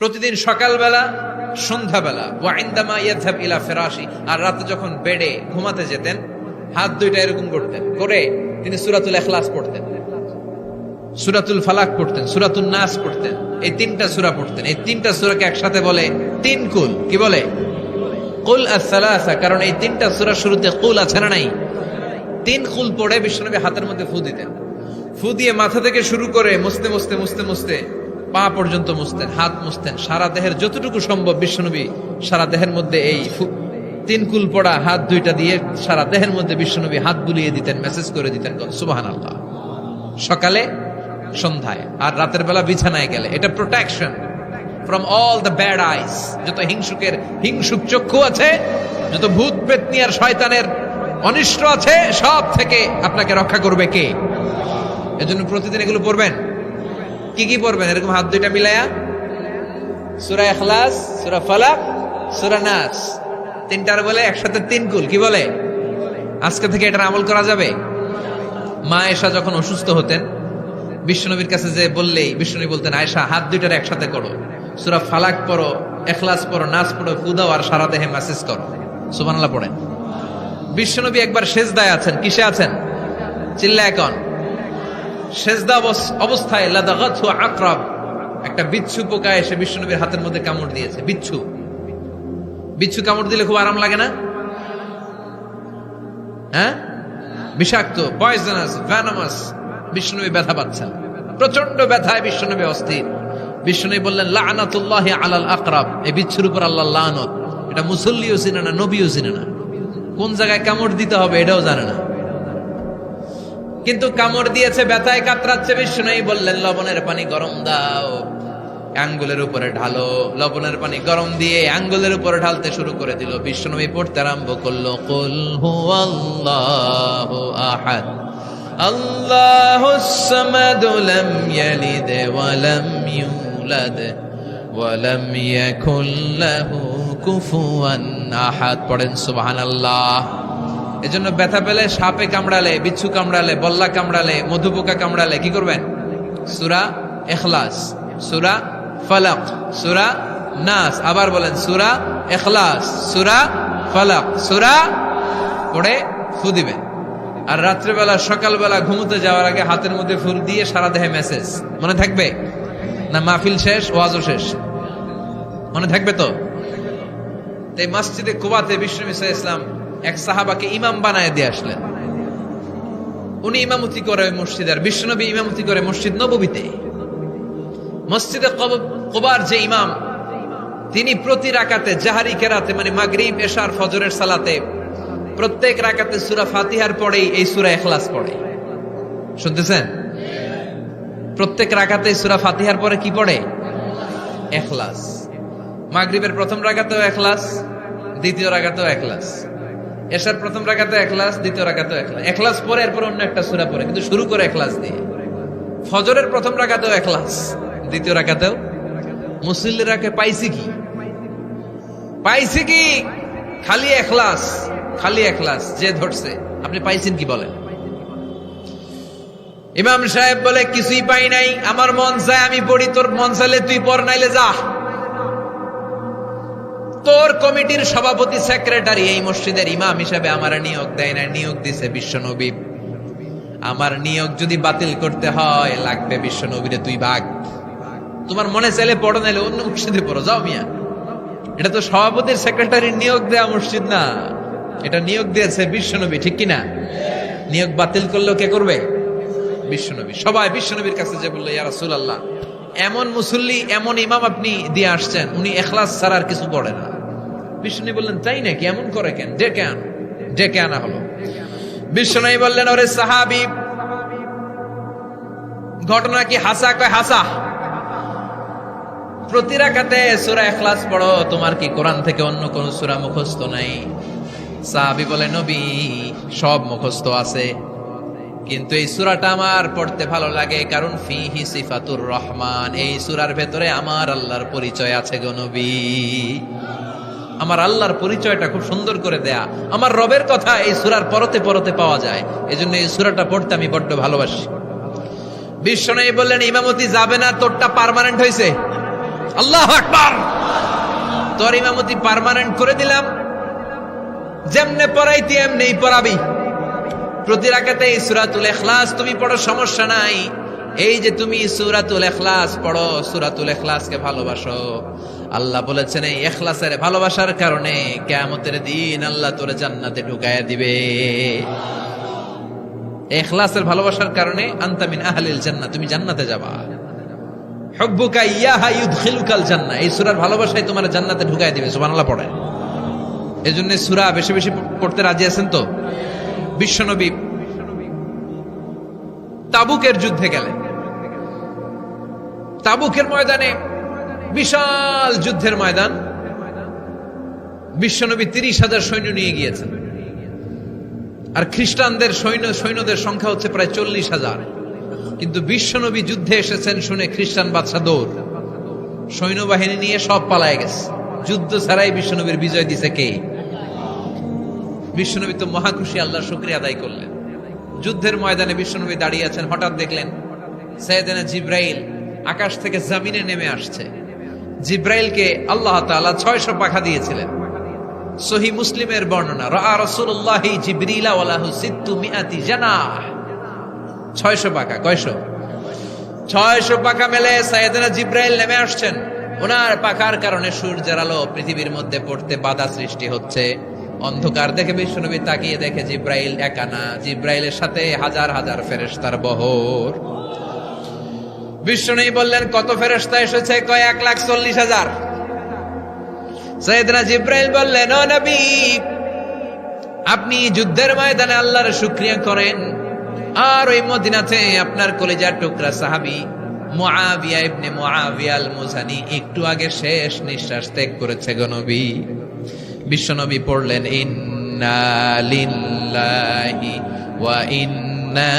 প্রতিদিন সকালবেলা, সন্ধ্যাবেলা ওয়াইন্দামা ইয়াদহাব ইলা ফেরাশি, আর রাতে যখন বেডে ঘুমাতে যেতেন, হাত দুইটা এরকম করতেন, করে তিনি সুরাতুল এখলাস পড়তেন। সুরাতুল ফালাক পড়তেন সুরাতুল নাস পড়তেন, এই তিনটা সুরা পড়তেন। এই তিনটা সুরাকে একসাথে বলে তিন কুল, কি বলে? কুল আসসালাসা, কারণ এই তিনটা সুরা শুরুতে কুল আছে না নাই? তিন কুল পড়ে বিশ্বনবী হাতের মধ্যে ফু দিতেন। ফু দিয়ে মাথা থেকে শুরু করে মুছতে মুছতে মুছতে মুছতে পা পর্যন্ত মুছতেন, হাত মুছতেন। সারা দেহের যতটুকু সম্ভব বিশ্বনবী সারা দেহের মধ্যে এই তিন কুল পড়া, হাত দুইটা দিয়ে সারা দেহের মধ্যে বিশ্বনবী হাত বুলিয়ে দিতেন মেসেজ করে দিতেন সুবাহান আল্লাহ সকালে, সন্ধ্যায়, আর রাতের বেলা বিছানায় গেলে। এটা protection from all the bad eyes যত হিংসুকের, হিংসুক চক্ষু আছে, যত ভূত পেতনি আর শয়তানের অনিষ্ট আছে, সব থেকে আপনাকে রক্ষা করবে কে? এজন্য প্রতিদিন এগুলো পড়বেন। কি কি পড়বেন? এরকম হাত দুইটা মিলায়া? সুরা এখলাস সুরা ফালাক, সুরা নাস। তিনটার বলে একসাথে তিন কুল, কি বলে? আজকে থেকে এটার আমল করা যাবে? মা এসা যখন অসুস্থ হতেন, বিশ্বনবীর কাছে যে বললেই, বিশ্বনবী বলতেন আয়সা হাত দুইটার একসাথে করো। সুরা ফালাক পড়ো এখলাস পড়ো নাচ পড়ো ফুদাও আর সারা দেহে মেসেজ করো। সুবানাল্লাহ পড়েন। বিশ্বনবী একবার সেজদায় আছেন। কিসে আছেন? চিল্লা এখন বিচ্ছু কামড় দিলে খুব হ্যাঁ? বিষাক্ত ব্যথা পাচ্ছেন। প্রচণ্ড ব্যথায় বিষ্ণুবী অস্থির। বিষ্ণুবী বললেন, লানাতুল্লাহ আলাল আকরাব। এই বিচ্ছুর উপর আল্লাহ লানত। এটা মুসল্লিও চিনে না, নবীও চিনে না। কোন জায়গায় কামড় দিতে হবে এটাও জানে না। কিন্তু কামড় দিয়েছে, ব্যথায় কাতরাচ্ছে, বিষ্ণুই বললেন, লবণের পানি গরম দাও। আঙ্গুলের উপরে ঢালো, লবণের পানি গরম দিয়ে আঙ্গুলের উপরে ঢালতে শুরু করে দিল। বিষ্ণুনবী পড়তে আরম্ভ করল, কুল হুয়াল্লাহু আহাদ, আল্লাহুস সামাদ লাম ইয়ালিদ ওয়া লাম ইউলাদ ওয়া লাম ইয়াকুল লাহু কুফুয়ান আহাদ। পড়েন সুবহানাল্লাহ। এজন্য ব্যথা পেলে সাপে কামড়ালে, বিচ্ছু কামড়ালে, বল্লা কামড়ালে, মধুপোকা কামড়ালে, কি করবেন? সুরা এখলাস, সুরা ফালাক, সুরা নাস, আবার বলেন, সুরা এখলাস, সুরা ফালাক, সুরা পড়ে ফু দিবেন। আর রাত্রেবেলা, সকালবেলা ঘুমোতে যাওয়ার আগে হাতের মধ্যে ফুল দিয়ে সারা দেহে মেসেজ মনে থাকবে? না, মাহফিল শেষ, ওয়াজও শেষ? মনে থাকবে তো? মসজিদে কুবাতে বিষ্ণু ইসা ইসলাম এক সাহাবাকে ইমাম বানায় দিয়ে আসলেন। উনি ইমামতি করে মসজিদ, আর বিশ্বনবী ইমামতি করে মসজিদ নববীতে। মসজিদে কব- কুবার যে ইমাম, তিনি প্রতি রাকাতে জাহারি কেরাতে মানে মাগরিব, এশার, ফজরের সালাতে, প্রত্যেক রাকাতে সুরা ফাতিহার পরেই এই সুরা এখলাস পড়ে। শুনতেছেন? প্রত্যেক রাকাতে সুরা ফাতিহার পরে কি পড়ে? এখলাস মাগরিবের প্রথম রাকাতেও এখলাস দ্বিতীয় রাকাতেও এখলাস এশার প্রথম রাকাতে এখলাস দ্বিতীয় রাকাতেও এখলাস এখলাস পরে, এরপর অন্য একটা সূরা পরে কিন্তু শুরু করে এখলাস দিয়ে। ফজরের প্রথম রাকাতেও এখলাস দ্বিতীয় রাকাতেও। মুসল্লিরাকে পাইছি কি? পাইছি কি? খালি এখলাস খালি এখলাস যে ধরছে। আপনি পাইছেন কি বলেন? ইমাম সাহেব বলে, কিছুই পাই নাই। আমার মন চায় আমি পড়ি, তোর মন চাইলে তুই পড়, নাইলে যা। তোর কমিটির সভাপতি, সেক্রেটারি এই মসজিদের ইমাম হিসাবে আমার নিয়োগ দেয় না নিয়োগ দিছে বিশ্বনবী। আমার নিয়োগ যদি বাতিল করতে হয়, লাগবে বিশ্বনবীরে তুই ভাগ। তোমার মনে চাইলে পড়ো, নাইলে অন্য মসজিদে পড়ো। যাও মিয়া। এটা তো সভাপতির, সেক্রেটারির নিয়োগ দেয়া মসজিদ না। এটা নিয়োগ দিয়েছে বিশ্বনবী, ঠিক কিনা? নিয়োগ বাতিল করলেও কে করবে? বিশ্বনবী। সবাই বিশ্বনবীর কাছে যে বলল, ইয়া রাসূলুল্লাহ, এমন মুসল্লি, এমন ইমাম আপনি দিয়ে আসছেন, উনি এখলাস ছাড়া আর কিছু পড়ে না। বিষ্ণু বললেন, তাই নাকি? এমন করে কেন? ডেকে আন ডেকে আনা হলো? বিষ্ণু বললেন, ওরে সাহাবি, ঘটনা কি হাসা কয় হাসা? প্রতি সূরা ইখলাস পড়ো, তোমার কি কোরআন থেকে অন্য কোন সূরা মুখস্থ নাই? সাহাবী বলে, নবী, সব মুখস্থ আছে। কিন্তু এই সূরাটা আমার পড়তে ভালো লাগে, কারণ ফিহি সিফাতুর রহমান, এই সূরার ভেতরে আমার আল্লাহর পরিচয় আছে গো নবী। আমার আল্লাহর পরিচয়টা খুব সুন্দর করে দেয়া। আমার রবের কথা এই সূরার পরতে পরতে পাওয়া যায়। এজন্য এই সূরাটা পড়তে আমি বড্ড ভালোবাসি। বিশ্বনবী বললেন, ইমামতি যাবে না, তোরটা পার্মানেন্ট হয়েছে আল্লাহ আকবার। তোর ইমামতি পার্মানেন্ট করে দিলাম। যেমনে পড়াইতি এমনি পড়াবি। প্রতি রাখাতে এই সুরাতুল এখলাস তুমি পড়ো সমস্যা নাই। এই যে তুমি সুরাতুল এখলাস পড়ো, সুরাতুল এখলাসকে ভালোবাসো। আল্লাহ বলেছেন, এই এখলাসের ভালোবাসার কারণে কেয়ামতের দিন আল্লাহ তোরে জান্নাতে ঢুকায়া দিবে। এখলাসের ভালোবাসার কারণে আন্তামিন আহলিল জান্নাত তুমি জান্নাতে যাবা। সূরার ভালোবাসায় তোমার জান্নাতে ঢুকায় দিবে বেশি বেশি পড়তে রাজি আছেন তো? বিশ্বনবী তাবুকের যুদ্ধে তাবুকের ময়দানে বিশাল যুদ্ধের ময়দান। বিশ্বনবী তিরিশ হাজার সৈন্য নিয়ে গিয়েছেন। আর খ্রিস্টানদের সৈন্য, সৈন্যদের সংখ্যা হচ্ছে প্রায় চল্লিশ হাজার। কিন্তু বিশ্বনবী যুদ্ধে এসেছেন শুনে খ্রিস্টান বাদশা দৌড়। সৈন্যবাহিনী নিয়ে সব পালায় গেছে। যুদ্ধ ছাড়াই বিশ্বনবীর বিজয় দিছে কে? বিশ্বনবী তো মহাখুশি, আল্লাহ শুক্রিয়া আদায় করলেন। যুদ্ধের ময়দানে বিশ্বনবী দাঁড়িয়ে আছেন। হঠাৎ দেখলেন সৈয়দানা জিব্রাইল আকাশ থেকে জামিনে নেমে আসছে। জিব্রাইলকে আল্লাহ তাআলা ছয়শো পাখা দিয়েছিলেন। সহি মুসলিমের বর্ণনা রা রাসূলুল্লাহ জিবরিলা জানাহ। ছয়শো পাকা কয়শো? ছয়শো পাকা মেলে সাইয়েদনা জিব্রাইল নেমে আসছেন। ওনার পাকার কারণে সূর্যের আলো পৃথিবীর মধ্যে পড়তে বাধা সৃষ্টি হচ্ছে। অন্ধকার দেখে বিশ্বনবী তাকিয়ে দেখে জিব্রাইল একানা জিব্রাইলের সাথে হাজার হাজার ফেরেস্তার বহর। বিশ্বনবী বললেন, কত ফেরেশতা এসেছে? কয়, এক লাখ চল্লিশ হাজার। সৈয়দনা জিব্রাইল বললেন, ও নবী, আপনি যুদ্ধের ময়দানে আল্লাহর শুক্রিয়া করেন। আর ওই মদিনাতে আপনার কলেজার টুকরা সাহাবি মুআবিয়া ইবনে মুআবিয়া আল মুজানি একটু আগে শেষ নিঃশ্বাস ত্যাগ করেছে গনবী বিশ্বনবী পড়লেন, ইন্না লিল্লাহি ওয়া ইন্না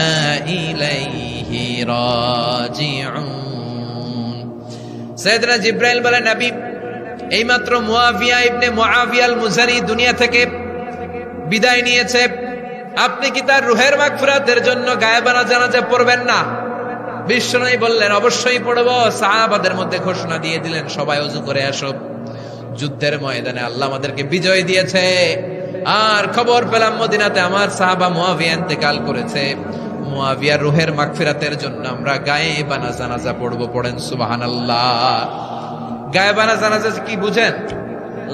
ইলাইহি সৈয়দনা জিব্রাইল বলেন, নবী, এইমাত্র মুআবিয়া ইবনে মুআবিয়া আল মুজানি দুনিয়া থেকে বিদায় নিয়েছে। আপনি কি তার রুহের মাগফিরাতের জন্য গায়েবানা জানাজা পড়বেন না? বিশ্বনবী বললেন, অবশ্যই পড়ব। সাহাবাদের মধ্যে ঘোষণা দিয়ে দিলেন, সবাই অজু করে আসো। যুদ্ধের ময়দানে আল্লাহ আমাদেরকে বিজয় দিয়েছে। আর খবর পেলাম মদিনাতে আমার সাহাবা মুয়াবিয়া ইন্তেকাল করেছে। মুয়াবিয়ার রুহের মাগফিরাতের জন্য আমরা গায়ে বানা জানাজা পড়ব, পড়েন সুবহানাল্লাহ। গায়ে বানা জানাজা কি বুঝেন?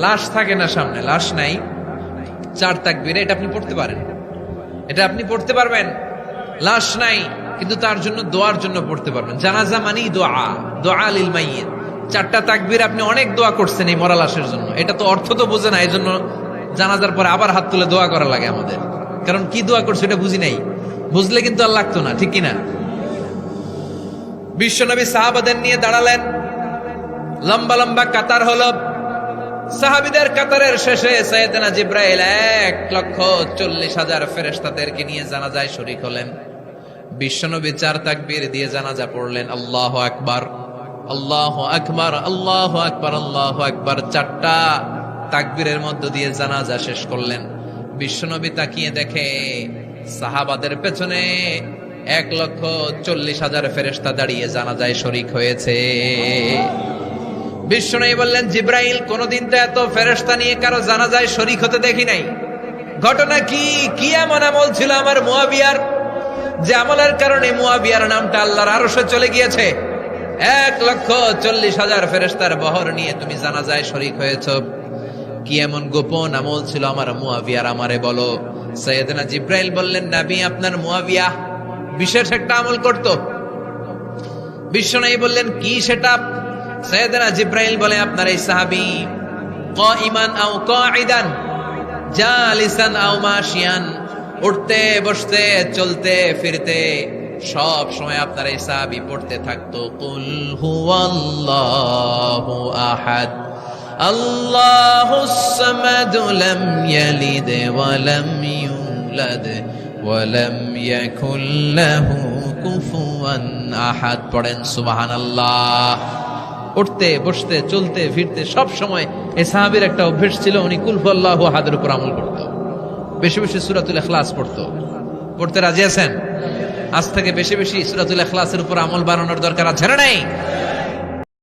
লাশ থাকে না সামনে, লাশ নাই। চার তাকবীরে এটা আপনি পড়তে পারেন। এটা আপনি পড়তে পারবেন। লাশ নাই, কিন্তু তার জন্য দোয়ার জন্য পড়তে পারবেন। জানাজা মানেই দোয়া দোয়া লিল মাইয়িত। চারটা তাকবীর আপনি অনেক দোয়া করছেন এই মরা লাশের জন্য। এটা তো অর্থ তো বোঝে না এই জন্য জানাজার পরে আবার হাত তুলে দোয়া করা লাগে আমাদের। কারণ কি দোয়া করছে এটা বুঝি নাই। বুঝলে কিন্তু আর লাগতো না, ঠিক কিনা? বিশ্বনবী সাহাবাদের নিয়ে দাঁড়ালেন। লম্বা লম্বা কাতার হলো। সাহাবিদের কাতারের শেষে সৈয়দনা জিব্রাইল এক লক্ষ চল্লিশ হাজার ফেরেশতাদেরকে নিয়ে জানাজায় শরিক হলেন। বিশ্বনবী চার তাকবীর দিয়ে জানাজা পড়লেন, আল্লাহ আকবার আল্লাহ আকবার আল্লাহ আকবার আল্লাহ আকবার। চারটা তাকবীরের মধ্য দিয়ে জানাজা শেষ করলেন। বিশ্বনবী তাকিয়ে দেখে সাহাবাদের পেছনে এক লক্ষ চল্লিশ হাজার ফেরেশতা দাঁড়িয়ে জানাজায় শরিক হয়েছে। বিষ্ণু বললেন, জিব্রাইল, কোনদিন তো এত ফেরেস্তা নিয়ে কারও জানা যায় শরিক হতে দেখি নাই। ঘটনা কি? কি এমন আমল ছিল আমার মুয়াবিয়ার? যে আমলের কারণে মুয়াবিয়ার নামটা আল্লাহর আরশে চলে গিয়েছে। এক লক্ষ চল্লিশ হাজার ফেরেস্তার বহর নিয়ে তুমি জানা যায় শরিক হয়েছ। কি এমন গোপন আমল ছিল আমার মুয়াবিয়ার আমারে বলো। সৈয়দনা জিব্রাইল বললেন, নাবি, আপনার মুয়াবিয়া বিশেষ একটা আমল করত। বিশ্বনাই বললেন, কি সেটা? সৈয়দনা জিব্রাইল বলে, আপনার এই সাহাবি কাইমান আও কাইদান জালিসান আও মাশিয়ান, উঠতে, বসতে, চলতে, ফিরতে, সব সময় আপনার এই সাহাবি পড়তে থাকতো। কুল হুয়াল্লাহু আহাদ। লাম ইয়ালিদ ওয়া লাম ইউলাদ ওয়া লাম ইয়াকুল লাহু কুফুয়ান আহাদ। পড়েন সুবহানাল্লাহ। উঠতে, বসতে, চলতে, ফিরতে সব সময় এই একটা অভ্যেস ছিল, উনি কুলফু আল্লাহ হাদের উপর আমল করত। বেশি বেশি সুরাতুল এখলাস পড়তো। পড়তে রাজি আছেন? আজ থেকে বেশি বেশি সুরাতুল এখলাসের উপর আমল বানানোর দরকার আছে না নাই?